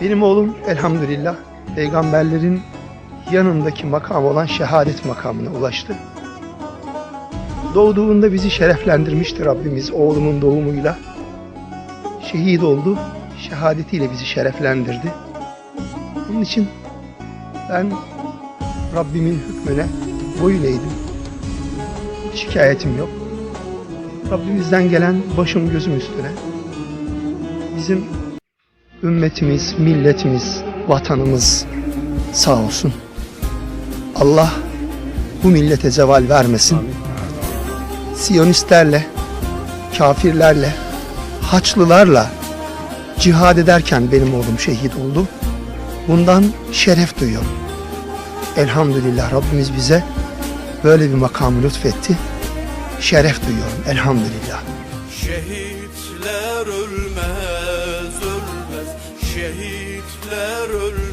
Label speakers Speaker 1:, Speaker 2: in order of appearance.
Speaker 1: Benim oğlum elhamdülillah peygamberlerin yanındaki makam olan şehadet makamına ulaştı. Doğduğunda bizi şereflendirmişti Rabbimiz oğlumun doğumuyla. Şehit oldu, şehadetiyle bizi şereflendirdi. Onun için ben Rabbimin hükmüne boyun eğdim. Şikayetim yok. Rabbimizden gelen başım gözüm üstüne. Bizim ümmetimiz, milletimiz, vatanımız sağ olsun. Allah bu millete zeval vermesin. Siyonistlerle, kafirlerle, haçlılarla cihad ederken benim oğlum şehit oldu. Bundan şeref duyuyorum. Elhamdülillah Rabbimiz bize böyle bir makamı lütfetti. Şeref duyuyorum elhamdülillah.
Speaker 2: Şehitler ölmez Şehitler ölmez